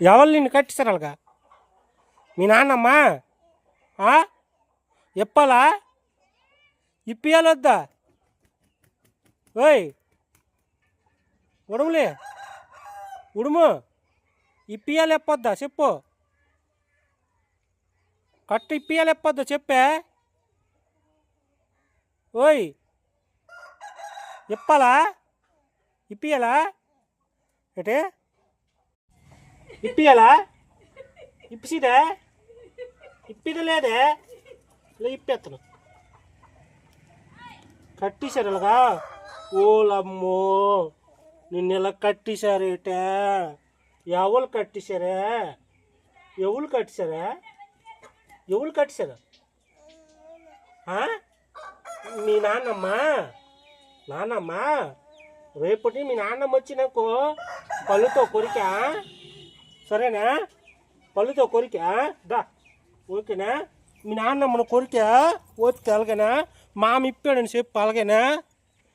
ఎవరు నిన్ను కట్టిస్తారు అలాగా మీ నాన్నమ్మా? ఆ? ఇప్పియాలి ఇప్పియాలొద్దా? ఓయ్! ఉడుములే. ఉడుము. ఇప్పియాలి ఎప్పొద్దా? చెప్పు. కట్టు ఇప్పియాలి ఎప్పొద్దా? చెప్పే. ఓయ్! ఇప్పాలా? ఇప్పియాలా? ఏటే? ఇప్పియాలా ఇప్పిసిదే? ఇప్పిది లేదే ఇలా ఇప్పేస్తాను కట్టేశారు ఇలాగా ఓలమ్మో నిన్ను ఇలా కట్టేశారేటే? ఎవరు కట్టేశారే? ఎవరు కట్టేశారా? ఎవరు కట్టేశారు? మీ నాన్నమ్మ? నాన్నమ్మ? రేపటి మీ నాన్నమ్మ వచ్చినాకో పళ్ళుతో కొరికా? సరేనా? పళ్ళుతో కొరికా? దా. ఓకేనా? మీ నాన్న మన కొరికా? ఓకే అలాగేనా మామ ఇప్పాడని అలాగేనా